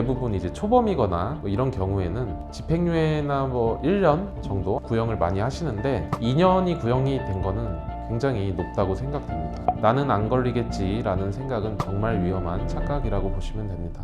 대부분 이제 초범이거나 뭐 이런 경우에는 집행유예나 뭐 1년 정도 구형을 많이 하시는데 2년이 구형이 된 거는 굉장히 높다고 생각됩니다. 나는 안 걸리겠지라는 생각은 정말 위험한 착각이라고 보시면 됩니다.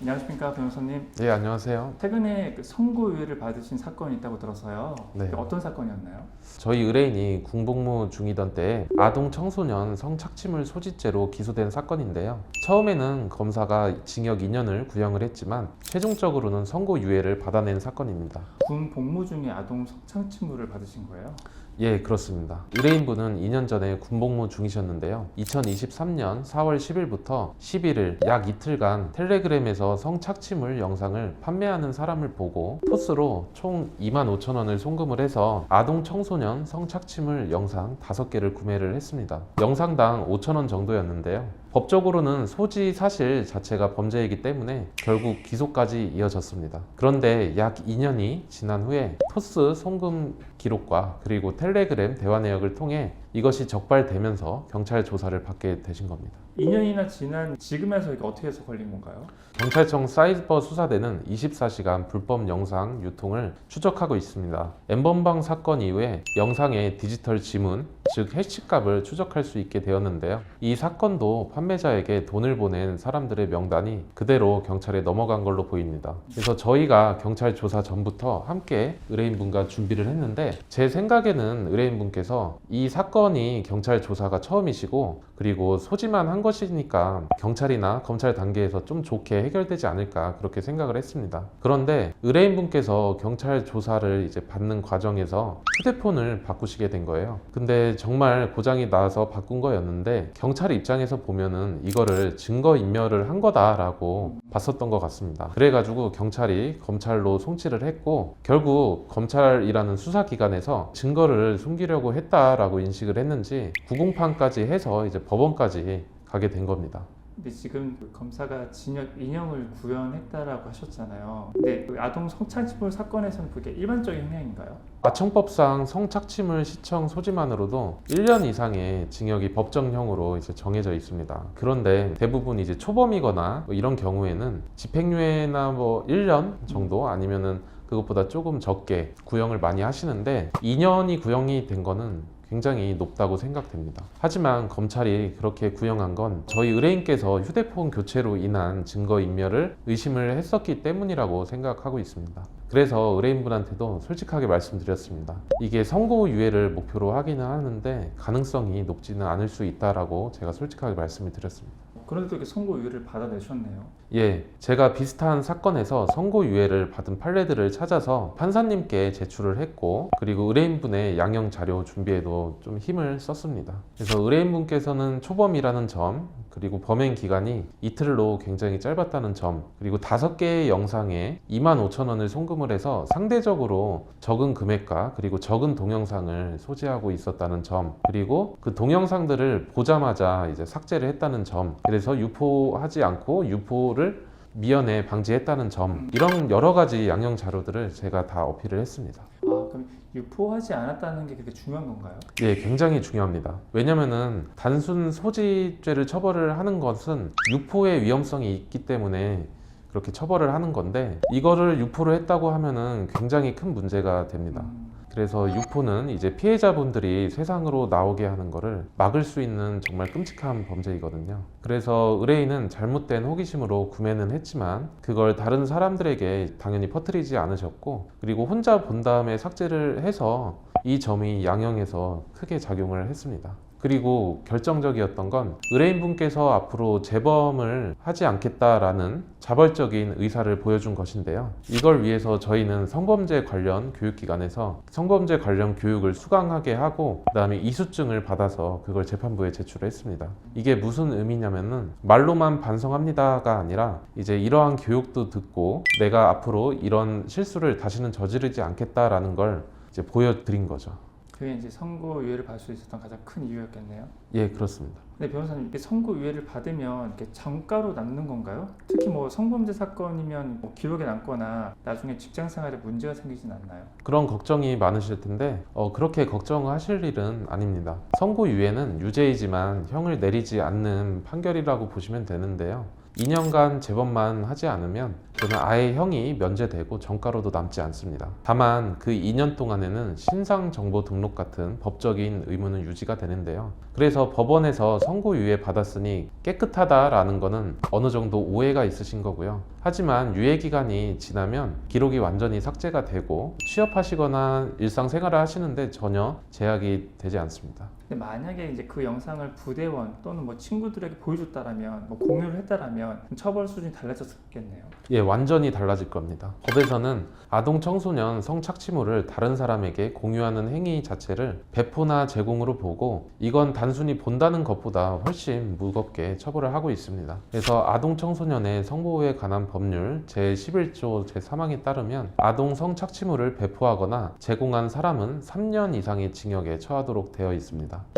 안녕하십니까 변호사님. 네, 안녕하세요. 최근에 그 선고유예를 받으신 사건이 있다고 들어서요. 네. 그 어떤 사건이었나요? 저희 의뢰인이 군복무 중이던 때 아동 청소년 성착취물 소지죄로 기소된 사건인데요. 처음에는 검사가 징역 2년을 구형을 했지만 최종적으로는 선고유예를 받아낸 사건입니다. 군 복무 중에 아동 성착취물을 받으신 거예요? 예, 그렇습니다. 의뢰인분은 2년 전에 군복무 중이셨는데요. 2023년 4월 10일부터 11일 약 이틀간 텔레그램에서 성착취물 영상을 판매하는 사람을 보고 토스로 총 2만 5천 원을 송금을 해서 아동 청소년 성착취물 영상 5개를 구매를 했습니다. 영상당 5천 원 정도였는데요. 법적으로는 소지 사실 자체가 범죄이기 때문에 결국 기소까지 이어졌습니다. 그런데 약 2년이 지난 후에 토스 송금 기록과 그리고 텔레그램 대화 내역을 통해 이것이 적발되면서 경찰 조사를 받게 되신 겁니다. 2년이나 지난 지금에서 이게 어떻게 해서 걸린 건가요? 경찰청 사이버 수사대는 24시간 불법 영상 유통을 추적하고 있습니다. 엠번방 사건 이후에 영상의 디지털 지문, 즉 해시값을 추적할 수 있게 되었는데요. 이 사건도 판매자에게 돈을 보낸 사람들의 명단이 그대로 경찰에 넘어간 걸로 보입니다. 그래서 저희가 경찰 조사 전부터 함께 의뢰인분과 준비를 했는데 제 생각에는 의뢰인분께서 이 사건이 경찰 조사가 처음이시고 그리고 소지만 한것 이니까 경찰이나 검찰 단계에서 좀 좋게 해결되지 않을까 그렇게 생각을 했습니다. 그런데 의뢰인분께서 경찰 조사를 이제 받는 과정에서 휴대폰을 바꾸시게 된 거예요. 근데 정말 고장이 나서 바꾼 거였는데 경찰 입장에서 보면은 이거를 증거 인멸을 한 거다라고 봤었던 것 같습니다. 그래가지고 경찰이 검찰로 송치를 했고 결국 검찰이라는 수사기관에서 증거를 숨기려고 했다라고 인식을 했는지 구공판까지 해서 이제 법원까지 가게 된 겁니다. 근데 지금 그 검사가 징역 2년을 구형했다라고 하셨잖아요. 근데 그 아동 성착취물 사건에서는 그게 일반적인 행위인가요? 아청법상 성착취물 시청 소지만으로도 1년 이상의 징역이 법정형으로 이제 정해져 있습니다. 그런데 대부분 이제 초범이거나 뭐 이런 경우에는 집행유예나 뭐 1년 정도 아니면은 그것보다 조금 적게 구형을 많이 하시는데 2년이 구형이 된 거는 굉장히 높다고 생각됩니다. 하지만 검찰이 그렇게 구형한 건 저희 의뢰인께서 휴대폰 교체로 인한 증거 인멸을 의심을 했었기 때문이라고 생각하고 있습니다. 그래서 의뢰인분한테도 솔직하게 말씀드렸습니다. 이게 선고 유예를 목표로 하기는 하는데 가능성이 높지는 않을 수 있다라고 제가 솔직하게 말씀을 드렸습니다. 그런데도 이렇게 선고유예를 받아내셨네요. 예, 제가 비슷한 사건에서 선고유예를 받은 판례들을 찾아서 판사님께 제출을 했고 그리고 의뢰인분의 양형 자료 준비에도 좀 힘을 썼습니다. 그래서 의뢰인분께서는 초범이라는 점 그리고 범행 기간이 이틀로 굉장히 짧았다는 점 그리고 다섯 개의 영상에 2만 5천 원을 송금 을 해서 상대적으로 적은 금액과 그리고 적은 동영상을 소지하고 있었다는 점 그리고 그 동영상들을 보자마자 이제 삭제를 했다는 점 그래서 유포하지 않고 유포를 미연에 방지했다는 점 이런 여러 가지 양형 자료들을 제가 다 어필을 했습니다. 아 그럼 유포하지 않았다는 게 그렇게 중요한 건가요? 예, 굉장히 중요합니다. 왜냐면은 단순 소지죄를 처벌을 하는 것은 유포의 위험성이 있기 때문에 그렇게 처벌을 하는 건데 이거를 유포를 했다고 하면은 굉장히 큰 문제가 됩니다. 음, 그래서 유포는 이제 피해자분들이 세상으로 나오게 하는 거를 막을 수 있는 정말 끔찍한 범죄이거든요. 그래서 의뢰인은 잘못된 호기심으로 구매는 했지만 그걸 다른 사람들에게 당연히 퍼뜨리지 않으셨고 그리고 혼자 본 다음에 삭제를 해서 이 점이 양형에서 크게 작용을 했습니다. 그리고 결정적이었던 건 의뢰인분께서 앞으로 재범을 하지 않겠다라는 자발적인 의사를 보여준 것인데요. 이걸 위해서 저희는 성범죄 관련 교육기관에서 성범죄 관련 교육을 수강하게 하고 그다음에 이수증을 받아서 그걸 재판부에 제출을 했습니다. 이게 무슨 의미냐면은 말로만 반성합니다가 아니라 이제 이러한 교육도 듣고 내가 앞으로 이런 실수를 다시는 저지르지 않겠다라는 걸 이제 보여드린 거죠. 그게 이제 선고 유예를 받을 수 있었던 가장 큰 이유였겠네요. 예, 그렇습니다. 근데 변호사님 이게 선고 유예를 받으면 이렇게 정가로 남는 건가요? 특히 뭐 성범죄 사건이면 뭐 기록에 남거나 나중에 직장 생활에 문제가 생기진 않나요? 그런 걱정이 많으실 텐데 어, 그렇게 걱정하실 일은 아닙니다. 선고유예는 유죄이지만 형을 내리지 않는 판결이라고 보시면 되는데요. 2년간 재범만 하지 않으면 저는 아예 형이 면제되고 정가로도 남지 않습니다. 다만 그 2년 동안에는 신상 정보 등록 같은 법적인 의무는 유지가 되는데요. 그래서 법원에서 선고유예 받았으니 깨끗하다라는 거는 어느 정도 오해가 있으신 거고요. 하지만 유예 기간이 지나면 기록이 완전히 삭제가 되고 취업하시거나 일상생활을 하시는데 전혀 제약이 되지 않습니다. 근데 만약에 이제 그 영상을 부대원 또는 뭐 친구들에게 보여줬다라면 뭐 공유를 했다라면 처벌 수준이 달라졌겠네요. 예, 완전히 달라질 겁니다. 법에서는 아동 청소년 성착취물을 다른 사람에게 공유하는 행위 자체를 배포나 제공으로 보고 이건 단순히 본다는 것보다 훨씬 무겁게 처벌을 하고 있습니다. 그래서 아동 청소년의 성보호에 관한 법률 제11조 제3항에 따르면 아동 성착취물을 배포하거나 제공한 사람은 3년 이상의 징역에 처하도록 되어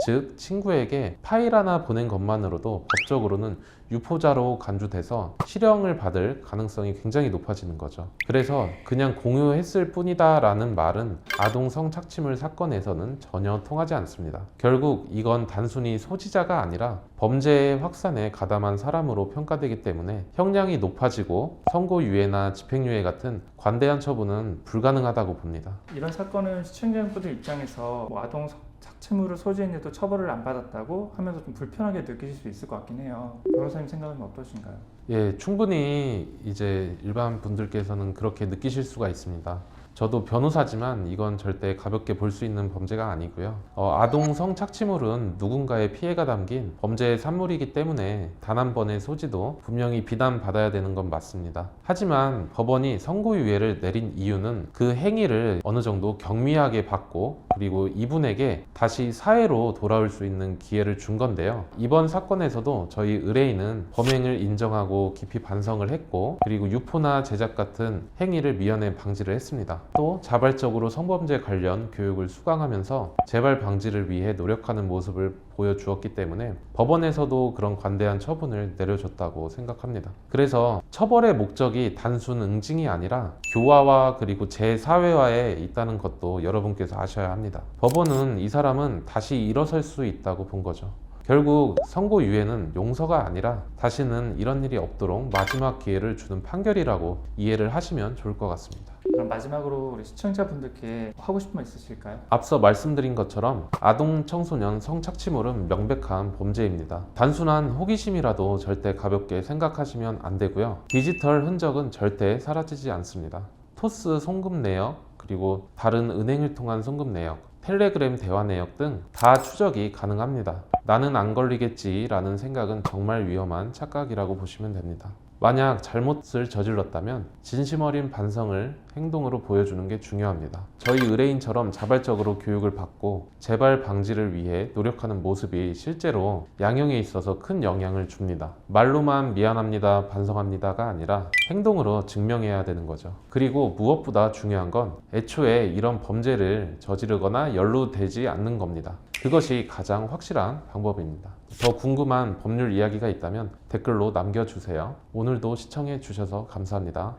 즉 친구에게 파일 하나 보낸 것만으로도 법적으로는 유포자로 간주돼서 실형을 받을 가능성이 굉장히 높아지는 거죠. 그래서 그냥 공유했을 뿐이다 라는 말은 아동 성착취물 사건에서는 전혀 통하지 않습니다. 결국 이건 단순히 소지자가 아니라 범죄의 확산에 가담한 사람으로 평가되기 때문에 형량이 높아지고 선고유예나 집행유예 같은 관대한 처분은 불가능하다고 봅니다. 이런 사건은 시청자분들 입장에서 뭐 아동 성- 착취물을 소지했는데도 처벌을 안 받았다고 하면서 좀 불편하게 느끼실 수 있을 것 같긴 해요. 변호사님 생각은 어떠신가요? 예, 충분히 이제 일반 분들께서는 그렇게 느끼실 수가 있습니다. 저도 변호사지만 이건 절대 가볍게 볼 수 있는 범죄가 아니고요. 어, 아동 성착취물은 누군가의 피해가 담긴 범죄의 산물이기 때문에 단 한 번의 소지도 분명히 비난받아야 되는 건 맞습니다. 하지만 법원이 선고유예를 내린 이유는 그 행위를 어느 정도 경미하게 받고 그리고 이분에게 다시 사회로 돌아올 수 있는 기회를 준 건데요. 이번 사건에서도 저희 의뢰인은 범행을 인정하고 깊이 반성을 했고 그리고 유포나 제작 같은 행위를 미연에 방지를 했습니다. 또 자발적으로 성범죄 관련 교육을 수강하면서 재발 방지를 위해 노력하는 모습을 보여주었기 때문에 법원에서도 그런 관대한 처분을 내려줬다고 생각합니다. 그래서 처벌의 목적이 단순 응징이 아니라 교화와 그리고 재사회화에 있다는 것도 여러분께서 아셔야 합니다. 법원은 이 사람은 다시 일어설 수 있다고 본 거죠. 결국 선고 유예는 용서가 아니라 다시는 이런 일이 없도록 마지막 기회를 주는 판결이라고 이해를 하시면 좋을 것 같습니다. 그럼 마지막으로 우리 시청자분들께 하고 싶은 말 있으실까요? 앞서 말씀드린 것처럼 아동 청소년 성착취물은 명백한 범죄입니다. 단순한 호기심이라도 절대 가볍게 생각하시면 안 되고요. 디지털 흔적은 절대 사라지지 않습니다. 토스 송금 내역, 그리고 다른 은행을 통한 송금 내역, 텔레그램 대화 내역 등 다 추적이 가능합니다. 나는 안 걸리겠지라는 생각은 정말 위험한 착각이라고 보시면 됩니다. 만약 잘못을 저질렀다면 진심 어린 반성을 행동으로 보여주는 게 중요합니다. 저희 의뢰인처럼 자발적으로 교육을 받고 재발 방지를 위해 노력하는 모습이 실제로 양형에 있어서 큰 영향을 줍니다. 말로만 미안합니다, 반성합니다가 아니라 행동으로 증명해야 되는 거죠. 그리고 무엇보다 중요한 건 애초에 이런 범죄를 저지르거나 연루되지 않는 겁니다. 그것이 가장 확실한 방법입니다. 더 궁금한 법률 이야기가 있다면 댓글로 남겨주세요. 오늘도 시청해 주셔서 감사합니다.